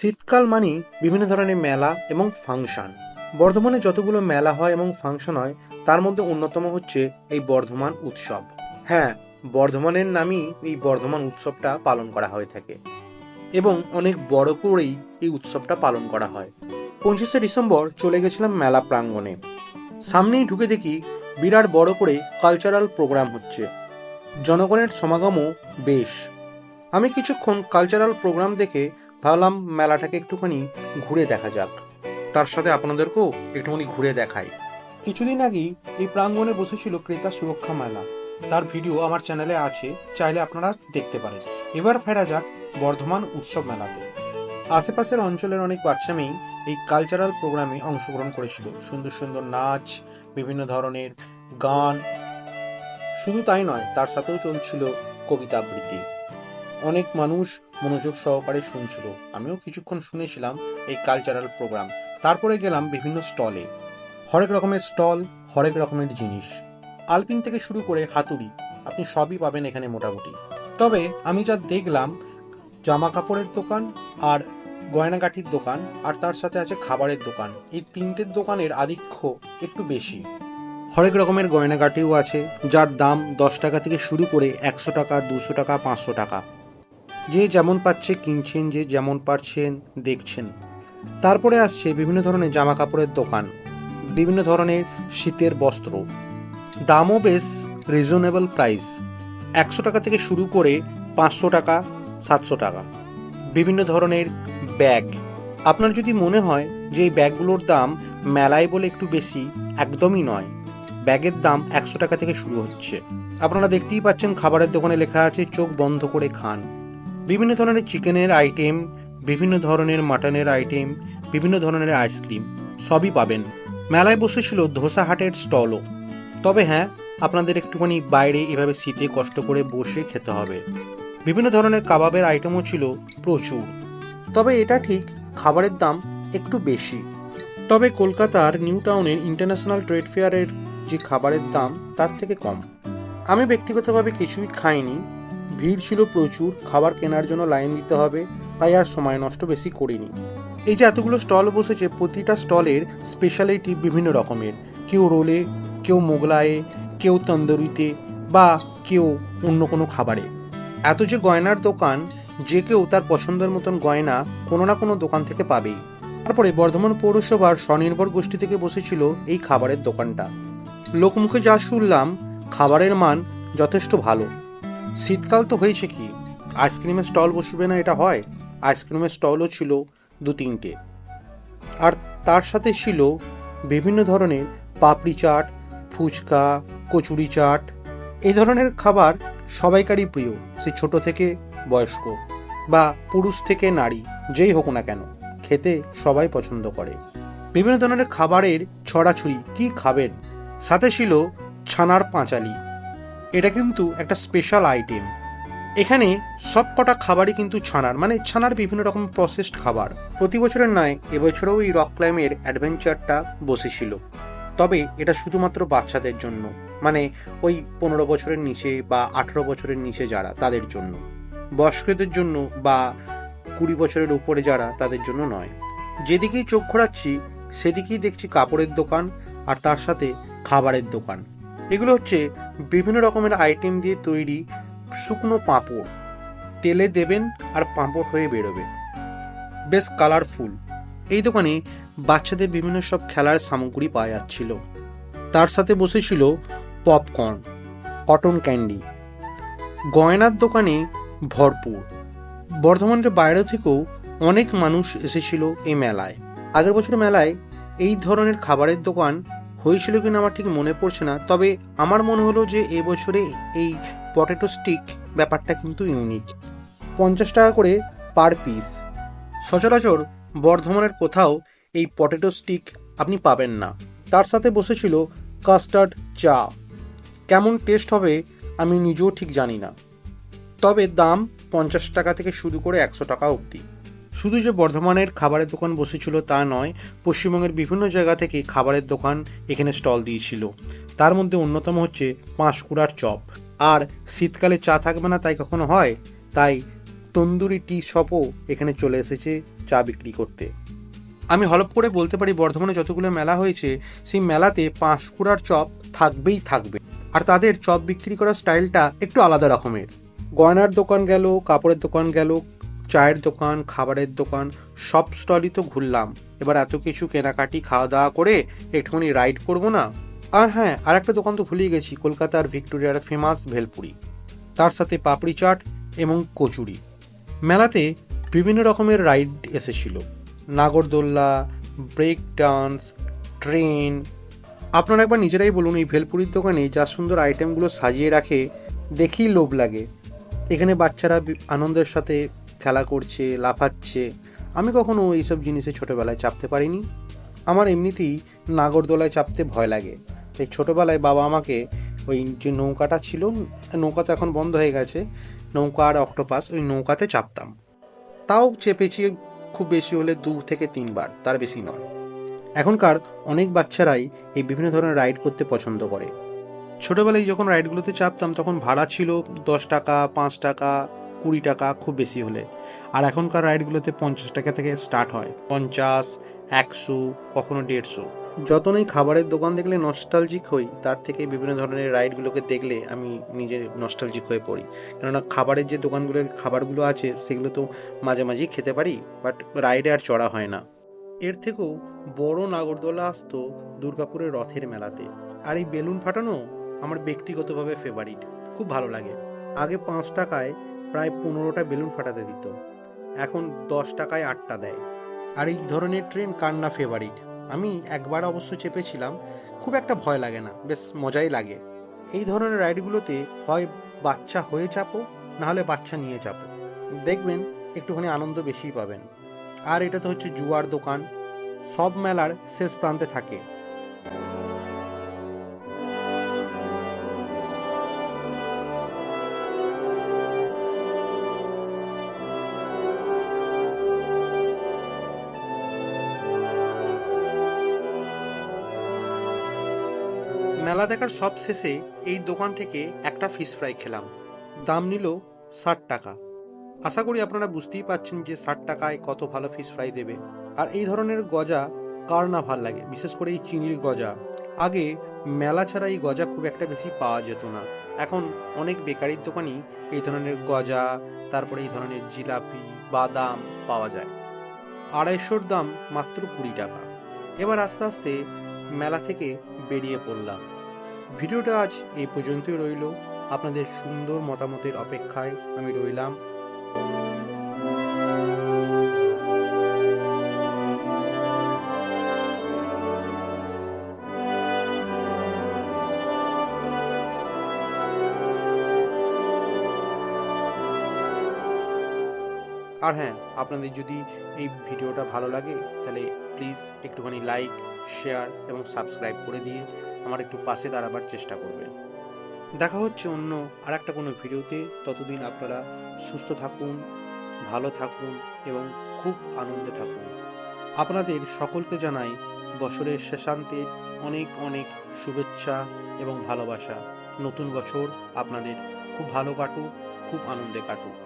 শীতকাল মানেই বিভিন্ন ধরনের মেলা এবং ফাংশন। বর্ধমানে যতগুলো মেলা হয় এবং ফাংশন হয়, তার মধ্যে অন্যতম হচ্ছে এই বর্ধমান উৎসব। হ্যাঁ বর্ধমানের নামই এই বর্ধমান উৎসবটা পালন করা হয়ে থাকে এবং অনেক বড় করেই এই উৎসবটা পালন করা হয়। পঁচিশে ডিসেম্বর চলে গেছিলাম মেলা প্রাঙ্গণে। সামনেই ঢুকে দেখি বিরাট বড় করে কালচারাল প্রোগ্রাম হচ্ছে। জনগণের সমাগমও বেশ। আমি কিছুক্ষণ কালচারাল প্রোগ্রাম দেখে ভাবলাম মেলাটাকে একটুখানি ঘুরে দেখা যাক। তার সাথে আপনাদেরকেও একটুখানি ঘুরে দেখাই। কিছুদিন আগেই এই প্রাঙ্গণে বসেছিল ক্রেতা সুরক্ষা মেলা। তার ভিডিও আমার চ্যানেলে আছে, চাইলে আপনারা দেখতে পারেন। এবার ফেরা যাক বর্ধমান উৎসব মেলাতে। আশেপাশের অঞ্চলের অনেক বাচ্চা মেয়েই এই কালচারাল প্রোগ্রামে অংশগ্রহণ করেছিল। সুন্দর সুন্দর নাচ, বিভিন্ন ধরনের গান। শুধু তাই নয়, তার সাথেও চলছিল কবিতা আবৃত্তি। অনেক মানুষ মনোযোগ সহকারে শুনছিল। আমিও কিছুক্ষণ শুনেছিলাম এই কালচারাল প্রোগ্রাম তারপরে গেলাম বিভিন্ন স্টলে হরেক রকমের স্টল হরেক রকমের জিনিস। আলপিন থেকে শুরু করে হাতুড়ি, আপনি সবই পাবেন এখানে মোটামুটি। তবে আমি যা দেখলাম জামা কাপড়ের দোকান আর গয়নাগাঠির দোকান, আর তার সাথে আছে খাবারের দোকান। এই তিনটের দোকানের আধিক্য একটু বেশি। হরেক রকমের গয়নাগাটিও আছে, যার দাম দশ টাকা থেকে শুরু করে একশো টাকা, দুশো টাকা, পাঁচশো টাকা। যে যেমন পাচ্ছে কিনছেন, যে যেমন পারছেন দেখছেন। তারপরে আসছে বিভিন্ন ধরনের জামা কাপড়ের দোকান, বিভিন্ন ধরনের শীতের বস্ত্র। দামও বেশ রিজনেবল প্রাইস একশো টাকা থেকে শুরু করে পাঁচশো টাকা, সাতশো টাকা। বিভিন্ন ধরনের ব্যাগ। আপনার যদি মনে হয় যে এই ব্যাগগুলোর দাম মেলায় বলে একটু বেশি, একদমই নয়। ব্যাগের দাম একশো টাকা থেকে শুরু হচ্ছে। আপনারা দেখতেই পাচ্ছেন খাবারের দোকানে লেখা আছে, চোখ বন্ধ করে খান। বিভিন্ন ধরনের চিকেনের আইটেম, বিভিন্ন ধরনের মাটনের আইটেম, বিভিন্ন ধরনের আইসক্রিম, সবই পাবেন। মেলায় বসেছিল ধোসা হাটের স্টলও। তবে হ্যাঁ আপনাদের একটুখানি বাইরে এভাবে শীতে কষ্ট করে বসে খেতে হবে। বিভিন্ন ধরনের কাবাবের আইটেমও ছিল প্রচুর। তবে এটা ঠিক, খাবারের দাম একটু বেশি। তবে কলকাতার নিউ টাউনের ইন্টারন্যাশনাল ট্রেড ফেয়ারের যে খাবারের দাম, তার থেকে কম। আমি ব্যক্তিগতভাবে কিছুই খাইনি ভিড় ছিল প্রচুর, খাবার কেনার জন্য লাইন দিতে হবে, তাই আর সময় নষ্ট বেশি করিনি। এই যে এতগুলো স্টল বসেছে, প্রতিটা স্টলের স্পেশালিটি বিভিন্ন রকমের। কেউ রোলে, কেউ মোগলায়ে, কেউ তন্দুরিতে বা কেউ অন্য কোনো খাবারে। এত যে গয়নার দোকান, যে কেউ তার পছন্দের মতন গয়না কোনো না কোনো দোকান থেকে পাবেই। তারপরে বর্ধমান পৌরসভার স্বনির্ভর গোষ্ঠী থেকে বসেছিল এই খাবারের দোকানটা। লোকমুখে যা শুনলাম, খাবারের মান যথেষ্ট ভালো। শীতকাল তো হয়েছে কি? আইসক্রিমের স্টল বসবে না, এটা হয়। আইসক্রিমের স্টলও ছিল দু তিনটে আর তার সাথে ছিল বিভিন্ন ধরনের পাপড়ি চাট, ফুচকা, কচুরি চাট। এই ধরনের খাবার সবাইকারই প্রিয়, সে ছোট থেকে বয়স্ক বা পুরুষ থেকে নারী, যেই হোক না কেন, খেতে সবাই পছন্দ করে। বিভিন্ন ধরনের খাবারের ছড়াছড়ি, কি খাবেন? সাথে ছিল ছানার পাঁচালি এটা কিন্তু একটা স্পেশাল আইটেম এখানে সব কটা খাবারই কিন্তু ছানার মানে ছানার বিভিন্ন রকম প্রসেসড খাবার। প্রতি বছরের নয় এবছরেও এই রক ক্লাইমের অ্যাডভেঞ্চারটা বসেছিল। তবে এটা শুধুমাত্র বাচ্চাদের জন্য মানে ওই পনেরো বছরের নিচে বা আঠেরো বছরের নিচে যারা, তাদের জন্য। বয়স্কদের জন্য বা কুড়ি বছরের উপরে যারা, তাদের জন্য নয়। যেদিকেই চোখ ঘোরাচ্ছি, সেদিকেই দেখছি কাপড়ের দোকান আর তার সাথে খাবারের দোকান। এগুলো হচ্ছে বিভিন্ন রকমের আইটেম দিয়ে তৈরি শুকনো পাঁপড়। তেলে দেবেন আর পাঁপড় হয়ে বেরোবে। বেশ কালারফুল এই দোকানে বাচ্চাদের বিভিন্ন সব খেলার সামগ্রী পাওয়া যাচ্ছিল। তার সাথে বসেছিল পপকর্ন কটন ক্যান্ডি গয়নার দোকানে ভরপুর। বর্ধমানের বাইরে থেকেও অনেক মানুষ এসেছিল এই মেলায়। আগের বছর মেলায় এই ধরনের খাবারের দোকান হয়েছিল কিনা আমার ঠিক মনে পড়ছে না, তবে আমার মনে হলো যে এবছরে এই পটেটো স্টিক ব্যাপারটা কিন্তু ইউনিক। পঞ্চাশ টাকা করে পার পিস। সচরাচর বর্ধমানের কোথাও এই পটেটো স্টিক আপনি পাবেন না। তার সাথে বসেছিল কাস্টার্ড চা। কেমন টেস্ট হবে আমি নিজেও ঠিক জানি না। তবে দাম পঞ্চাশ টাকা থেকে শুরু করে একশো টাকা অবধি। শুধু যে বর্ধমানের খাবারের দোকান বসেছিল তা নয়, পশ্চিমবঙ্গের বিভিন্ন জায়গা থেকে খাবারের দোকান এখানে স্টল দিয়েছিল। তার মধ্যে অন্যতম হচ্ছে পাঁশকুড়ার চপ। আর শীতকালে চা থাকবে না তাই কখনো হয়? তাই তন্দুরি টি শপও এখানে চলে এসেছে চা বিক্রি করতে। আমি হলপ করে বলতে পারি, বর্ধমানে যতগুলো মেলা হয়েছে, সেই মেলাতে পাঁশকুড়ার চপ থাকবেই থাকবে। আর তাদের চপ বিক্রি করার স্টাইলটা একটু আলাদা রকমের। গয়নার দোকান গেল, কাপড়ের দোকান গেল চায়ের দোকান, খাবারের দোকান, সব স্টলই তো ঘুরলাম। এবার এত কিছু কেনাকাটি খাওয়া দাওয়া করে একটুখানি রাইড করব না? আর হ্যাঁ আর একটা দোকান তো ভুলিয়ে গেছি, কলকাতার ভিক্টোরিয়ার ফেমাস ভেলপুরি। তার সাথে পাপড়ি চাট এবং কচুরি। মেলাতে বিভিন্ন রকমের রাইড এসেছিল। নাগরদোল্লা ব্রেক ডান্স ট্রেন আপনারা একবার নিজেরাই বলুন এই ভেলপুরির দোকানে যা সুন্দর আইটেমগুলো সাজিয়ে রাখে, দেখেই লোভ লাগে। এখানে বাচ্চারা আনন্দের সাথে খেলা করছে, লাফাচ্ছে। আমি কখনো এইসব জিনিসে ছোটোবেলায় চাপতে পারিনি। আমার এমনিতেই নাগরদোলায় চাপতে ভয় লাগে। তাই ছোটোবেলায় বাবা আমাকে ওই যে নৌকাটা ছিল, নৌকা তো এখন বন্ধ হয়ে গেছে, নৌকা আর অক্টোপাস ওই নৌকাতে চাপতাম। তাও চেপেছি খুব বেশি হলে দু থেকে তিনবার, তার বেশি নয়। এখনকার অনেক বাচ্চারাই এই বিভিন্ন ধরনের রাইড করতে পছন্দ করে। ছোটোবেলায় যখন রাইডগুলোতে চাপতাম, তখন ভাড়া ছিল দশ টাকা, পাঁচ টাকা কুড়ি টাকা, খুব বেশি হলে। আর এখনকার রাইডগুলোতে পঞ্চাশ টাকা থেকে স্টার্ট হয়। পঞ্চাশ, একশো, কখনো দেড়শো। যতনই খাবারের দোকান দেখলে নস্টালজিক হই, তার থেকে বিভিন্ন ধরনের রাইডগুলোকে দেখলে আমি নিজে নস্টালজিক হয়ে পড়ি। কেননা খাবারের যে দোকানগুলোর খাবারগুলো আছে, সেগুলো তো মাঝে মাঝেই খেতে পারি বাট রাইডে আর চড়া হয় না। এর থেকেও বড় নাগরদোলা আসতো দুর্গাপুরের রথের মেলাতে। আর এই বেলুন ফাটানো আমার ব্যক্তিগতভাবে ফেভারিট খুব ভালো লাগে। আগে পাঁচ টাকায় প্রায় পনেরোটা বেলুন ফাটাতে দিত। এখন দশ টাকায় আটটা দেয়। আর এই ধরনের ট্রেন কার না ফেভারিট আমি একবার অবশ্য চেপেছিলাম, খুব একটা ভয় লাগে না, বেশ মজাই লাগে। এই ধরনের রাইডগুলোতে হয় বাচ্চা হয়ে চাপো নাহলে বাচ্চা নিয়ে চাপো। দেখবেন একটুখানি আনন্দ বেশিই পাবেন। আর এটা তো হচ্ছে জুয়ার দোকান। সব মেলার শেষ প্রান্তে থাকে। মেলা দেখার সব শেষে এই দোকান থেকে একটা ফিশ ফ্রাই খেলাম। দাম নিল ষাট টাকা। আশা করি আপনারা বুঝতেই পাচ্ছেন যে ষাট টাকায় কত ভালো ফিশ ফ্রাই দেবে। আর এই ধরনের গজা কার না ভালো লাগে? বিশেষ করে এই চিংড়ির গজা। আগে মেলা ছাড়া এই গজা খুব একটা বেশি পাওয়া যেত না। এখন অনেক বেকারির দোকানই এই ধরনের গজা, তারপরে এই ধরনের জিলাপি, বাদাম পাওয়া যায়। আড়াইশোর দাম মাত্র কুড়ি টাকা। এবার আস্তে আস্তে মেলা থেকে বেরিয়ে পড়লাম। ভিডিওটা আজ এই পর্যন্তই রইল। আপনাদের সুন্দর মতামতের অপেক্ষায় আমি রইলাম। আর হ্যাঁ আপনাদের যদি এই ভিডিওটা ভালো লাগে, তাহলে প্লিজ একটুখানি লাইক শেয়ার এবং সাবস্ক্রাইব করে দিয়ে আমার একটু পাশে দাঁড়াবার চেষ্টা করবেন দেখা হচ্ছে অন্য আর একটা কোনো ভিডিওতে। ততদিন আপনারা সুস্থ থাকুন, ভালো থাকুন এবং খুব আনন্দে থাকুন। আপনাদের সকলকে জানাই বছরের শেষান্তের অনেক অনেক শুভেচ্ছা এবং ভালোবাসা। নতুন বছর আপনাদের খুব ভালো কাটুক, খুব আনন্দে কাটুক।